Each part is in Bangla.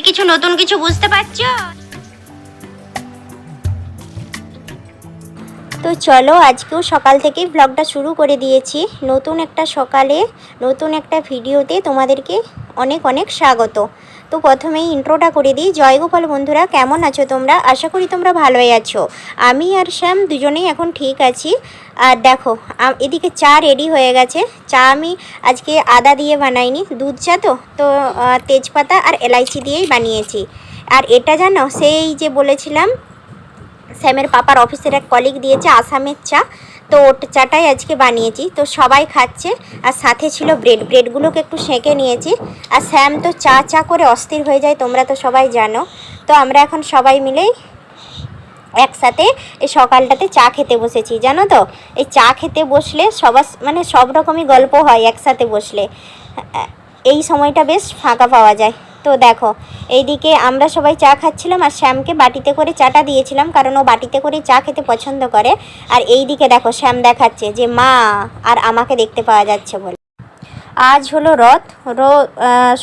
কিছু নতুন কিছু বুঝতে পারছ? তো চলো, আজকেও সকাল থেকেই ব্লগটা শুরু করে দিয়েছি। নতুন একটা সকালে, নতুন একটা ভিডিওতে তোমাদেরকে অনেক অনেক স্বাগত। তো প্রথমেই ইন্ট্রোটা করে দিই। জয়গোপাল বন্ধুরা, কেমন আছো তোমরা? আশা করি তোমরা ভালোই আছো। আমি আর শ্যাম দুজনেই এখন ঠিক আছি। আর দেখো এদিকে চা রেডি হয়ে গেছে। চা আমি আজকে আদা দিয়ে বানাইনি, দুধ চা তো তো তেজপাতা আর এলাইচি দিয়েই বানিয়েছি। আর এটা জানো, সেই যে বলেছিলাম স্যামের পাপার অফিসের এক কলিগ দিয়েছে আসামের চা। তো ওটা চাটাই আজকে বানিয়েছি। তো সবাই খাচ্ছে আর সাথে ছিল ব্রেড। ব্রেডগুলোকে একটু সেঁকে নিয়েছি। আর স্যাম তো চা চা করে অস্থির হয়ে যায়, তোমরা তো সবাই জানো। তো আমরা এখন সবাই মিলেই একসাথে এই সকালটাতে চা খেতে বসেছি, জানো তো? এই চা খেতে বসলে সবার মানে সব রকমই গল্প হয় একসাথে বসলে। এই সময়টা বেশ ফাঁকা পাওয়া যায়। তো দেখো, এইদিকে আমরা সবাই চা খাচ্ছিলাম আর শ্যামকে বাটিতে করে চাটা দিয়েছিলাম কারণ ও বাটিতে করে চা খেতে পছন্দ করে। আর এইদিকে দেখো, শ্যাম দেখাচ্ছে যে মা আর আমাকে দেখতে পাওয়া যাচ্ছে বলে। আজ হলো রথ। রো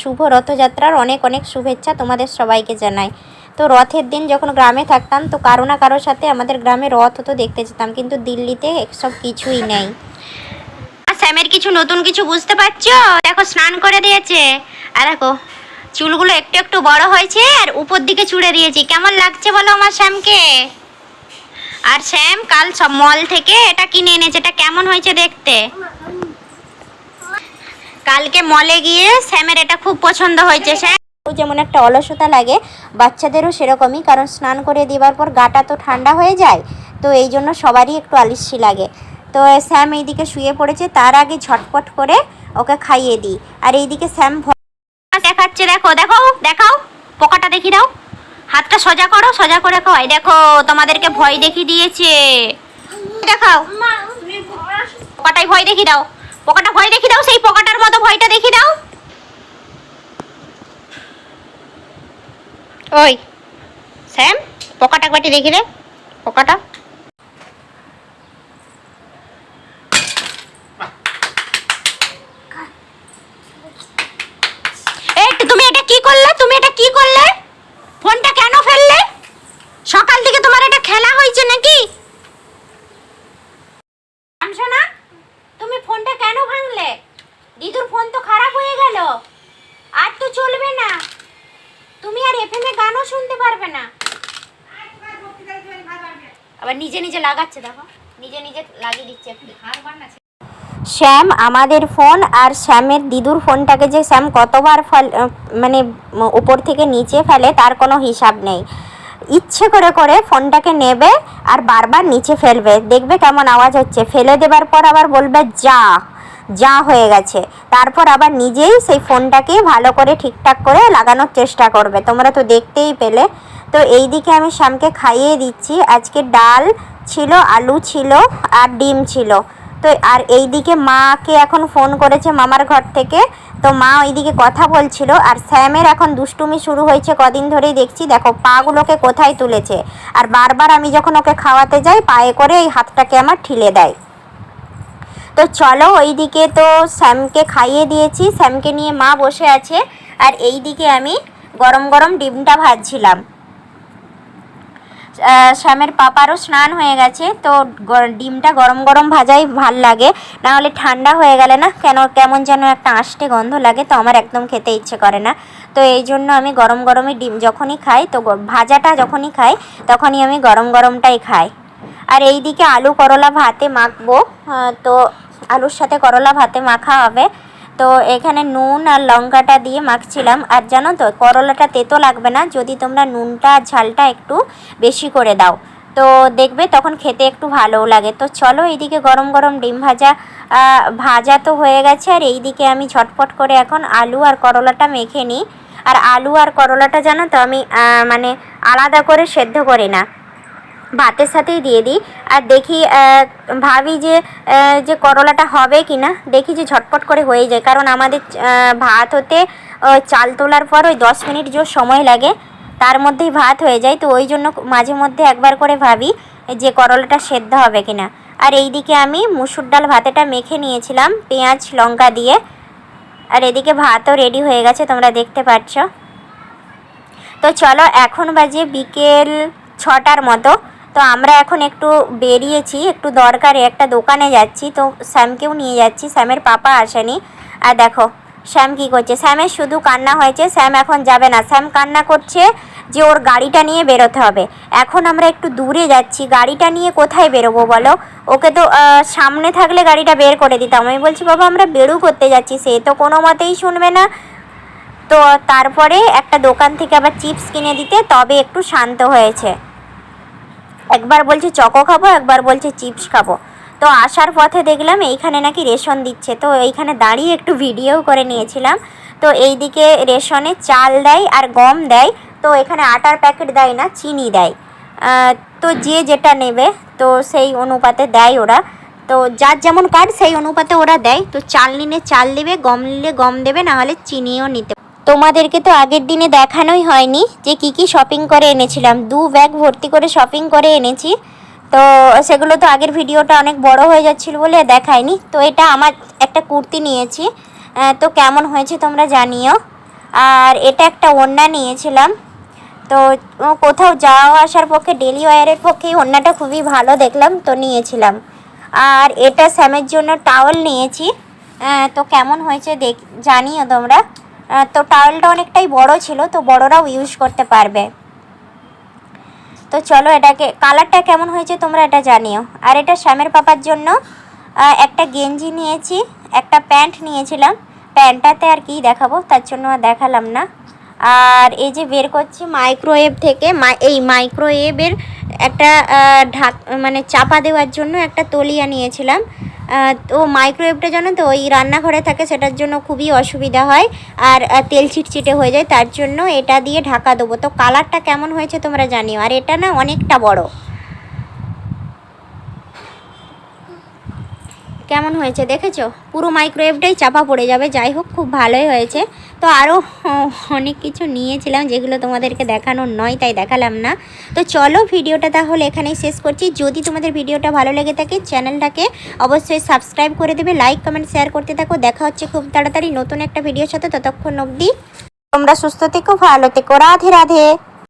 শুভ রথযাত্রার অনেক অনেক শুভেচ্ছা তোমাদের সবাইকে জানাই। তো রথের দিন যখন গ্রামে থাকতাম, তো কারও না কারোর সাথে আমাদের গ্রামে রথ হতো দেখতে যেতাম, কিন্তু দিল্লিতে সব কিছুই নেই। স্যামের কিছু নতুন কিছু বুঝতে পারছ? দেখো, স্নান করে দিয়েছে। আর দেখো চুলগুলো একটু একটু বড় হয়েছে আর উপর দিকে চুড়ে দিয়েছি। কেমন লাগছে বলো আমার শ্যামকে? আর শ্যাম, কাল সব মল থেকে এটা কিনে এনেছে। এটা কেমন হয়েছে দেখতে? কালকে মলে গিয়ে স্যামের এটা খুব পছন্দ হয়েছে। স্যাম যেমন একটা অলসতা লাগে, বাচ্চাদেরও সেরকমই, কারণ স্নান করে দেওয়ার পর গাটা তো ঠান্ডা হয়ে যায়, তো এই জন্য সবারই একটু আলিসি লাগে। তো স্যাম এইদিকে শুয়ে পড়েছে, তার আগে ঝটপট করে ওকে খাইয়ে দিই। আর এইদিকে স্যাম দেখাচ্ছে দেখো দেখো, দেখাও, পোকাটা দেখি দাও। হাতটা সোজা করো, সোজা করে খাও। দেখো, তোমাদেরকে ভয় দেখিয়ে দিয়েছে। দেখাও। পোকাটাই ভয় দেখি দাও। পোকাটা ভয় দেখি দাও, সেই পোকাটার মতো ভয়টা দেখি দাও। ওই স্যাম পোকাটা একবারটি দেখি রে পোকাটা এই তো তুমি এটা কি করলে তুমি এটা কি করলে ফোনটা কেন ফেললে সকাল থেকে তোমার এটা খেলা হয়েছে নাকি আমছো না তুমি ফোনটা কেন ভাঙলে দিদুর ফোন তো খারাপ হয়ে গেল আর তো চলবে না তুমি আর এফএম এ গানও শুনতে পারবে না আবার নিজে নিজে লাগাচ্ছে, দেখো। নিজে নিজে লাগিয়ে দিচ্ছে শ্যাম, আমাদের ফোন আর শ্যামের দিদুর ফোনটাকে যে শ্যাম কতবার মানে উপর থেকে নিচে ফেলে তার কোনো হিসাব নেই। ইচ্ছে করে করে ফোনটাকে নেবে আর বারবার নিচে ফেলবে। দেখবে কেমন আওয়াজ হচ্ছে। ফেলে দেবার পর আবার বলবে, যা। যা হয়ে গেছে। তারপর আবার নিজেই সেই ফোনটাকে ভালো করে ঠিকঠাক করে লাগানোর চেষ্টা করবে। তোমরা তো দেখতেই পেলে। তো এই দিকে আমি শ্যামকে খাইয়ে দিচ্ছি। আজকে ডাল ছিল, আলু ছিল আর ডিম ছিল। তো আর এইদিকে মাকে এখন ফোন করেছে মামার ঘর থেকে। তো মা ওইদিকে কথা বলছিল। আর স্যামের এখন দুষ্টুমি শুরু হয়েছে কদিন ধরেই দেখছি। দেখো, পাগুলোকে কোথায় তুলেছে? আর বারবার আমি যখন ওকে খাওয়াতে যাই, পায়ে করে এই হাতটাকে আমার ঠিলে দেয়। তো চলো ওইদিকে তো স্যামকে খাইয়ে দিয়েছি। স্যামকে নিয়ে মা বসে আছে। আর এই দিকে আমি গরম গরম ডিমটা ভাজছিলাম। শ্যামের পাপারও স্নান হয়ে গেছে, তো ডিমটা গরম গরম ভাজাই ভালো লাগে। না হলে ঠান্ডা হয়ে গেলে না কেন, কেমন যেন একটা আষ্টে গন্ধ লাগে, তো আমার একদম খেতে ইচ্ছে করে না। তো এই জন্য আমি গরম গরমই ডিম যখনই খাই, তো ভাজাটা যখনই খাই, তখনই আমি গরম গরমটাই খাই। আর এইদিকে আলু করলা ভাতে মাখবো তো আলুর সাথে করলা ভাতে মাখা হবে। তো এখানে নুন আর লঙ্কাটা দিয়ে মাখছিলাম। আর জানো তো, করলাটা তেতো লাগবে না। যদি তোমরা নুনটা আর ঝালটা একটু বেশি করে দাও, তো দেখবে তখন খেতে একটু ভালোও লাগে। তো চলো এইদিকে গরম গরম ডিম ভাজা ভাজা তো হয়ে গেছে। আর এইদিকে আমি ঝটপট করে এখন আলু আর করলাটা মেখে নিই। আর আলু আর করলাটা জানো তো আমি মানে আলাদা করে সেদ্ধ করি না। ভাতের সাথেই দিয়ে দিই। আর দেখি ভাবি যে যে করলাটা হবে কি না দেখি যে ঝটপট করে হয়ে যায়। কারণ আমাদের ভাত হতে চাল তোলার পর ওই দশ মিনিট যে সময় লাগে, তার মধ্যেই ভাত হয়ে যায়। তো ওই জন্য মাঝে মধ্যে একবার করে ভাবি যে করলাটা সেদ্ধ হবে কি না আর এইদিকে আমি মুসুর ডাল ভাতেটা মেখে নিয়েছিলাম, পেঁয়াজ, লঙ্কা দিয়ে। আর এদিকে ভাতও রেডি হয়ে গেছে, তোমরা দেখতে পাচ্ছ। তো চলো, এখন বাজে বিকেল ছটার মতো। তো আমরা এখন একটু বেরিয়েছি, একটু দরকারে একটা দোকানে যাচ্ছি। তো স্যামকেও নিয়ে যাচ্ছি, স্যামের পাপা আসেনি। আর দেখো শ্যাম কী করছে? শ্যামের শুধু কান্না হয়েছে শ্যাম এখন যাবে না। শ্যাম কান্না করছে যে ওর গাড়িটা নিয়ে বেরোতে হবে। এখন আমরা একটু দূরে যাচ্ছি, গাড়িটা নিয়ে কোথায় বেরোবো বলো? ওকে তো সামনে থাকলে গাড়িটা বের করে দিতাম। আমি বলছি, বাবা, আমরা বেরু করতে যাচ্ছি। সে তো কোনো মতেই শুনবে না। তো তারপরে একটা দোকান থেকে আবার চিপস কিনে দিতে, তবে একটু শান্ত হয়েছে। একবার বলছে চকো খাব, একবার বলছে চিপস খাব। তো আসার পথে দেখলাম এইখানে নাকি রেশন দিচ্ছে। তো এইখানে দাঁড়িয়ে একটু ভিডিও করে নিয়েছিলাম। তো এইদিকে রেশনে চাল দেয় আর গম দেয়। তো এখানে আটার প্যাকেট দেয় না, চিনি দেয়। তো যে যেটা নেবে, তো সেই অনুপাতে দেয় ওরা। তো যার যেমন কার্ড, সেই অনুপাতে ওরা দেয়। তো চাল নিলে চাল দেবে, গম নিলে গম দেবে, না হলে চিনিও নিতে তোমাদেরকে তো আগের দিনে দেখানোই হয়নি যে কি কি শপিং করে এনেছিলাম। দু ব্যাগ ভর্তি করে শপিং করে এনেছি। তো সেগুলো তো আগের ভিডিওটা অনেক বড় হয়ে যাচ্ছিল বলে দেখায়নি। তো এটা আমার একটা কুর্তি নিয়েছি। তো কেমন হয়েছে তোমরা জানিও। আর এটা একটা ওড়না নিয়েছিলাম। তো কোথাও যাওয়া আসার পক্ষে ডেলি ওয়ারের পক্ষে ওড়নাটা খুবই ভালো দেখলাম, তো নিয়েছিলাম। আর এটা স্যামের জন্য টাওয়েল নিয়েছি। তো কেমন হয়েছে দেখ, জানিও তোমরা। তো টাওয়েলটা অনেকটাই বড় ছিল, তো বড়রাও ইউজ করতে পারবে। তো চলো এটাকে কালারটা কেমন হয়েছে তোমরা এটা জানিও। আর এটা শ্যামের পাপার জন্য একটা গেঞ্জি নিয়েছি, একটা প্যান্ট নিয়েছিলাম। প্যান্টটাতে আর কি দেখাবো, তার জন্য আর দেখালাম না। আর এই যে বের করছি মাইক্রোওয়েভ থেকে এই মাইক্রোওয়েভের একটা ঢাক মানে চাপা দেওয়ার জন্য একটা তলিয়া নিয়েছিলাম। তো মাইক্রোওয়েভটা জানো তো, ওই রান্নাঘরে থাকে, সেটার জন্য খুবই অসুবিধা হয়। আর তেল ছিটছিটে হয়ে যায়, তার জন্য এটা দিয়ে ঢাকা দেবো। তো কালারটা কেমন হয়েছে তোমরা জানিও। আর এটা না অনেকটা বড়। কেমন হয়েছে দেখেছ? পুরো মাইক্রোওয়েভটাই চাপা পড়ে যাবে, যাই হোক, খুব ভালোই হয়েছে। তো আরও অনেক কিছু নিয়েছিলাম যেগুলো তোমাদেরকে দেখানোর নয়, তাই দেখালাম না। তো চলো ভিডিওটা তাহলে এখানেই শেষ করছি। যদি তোমাদের ভিডিওটা ভালো লেগে থাকে, চ্যানেলটাকে অবশ্যই সাবস্ক্রাইব করে দেবে লাইক কমেন্ট শেয়ার করতে থাকো। দেখা হচ্ছে খুব তাড়াতাড়ি নতুন একটা ভিডিওর সাথে। ততক্ষণ অবধি তোমরা সুস্থ থেকো, ভালো থেকো। রাধে রাধে।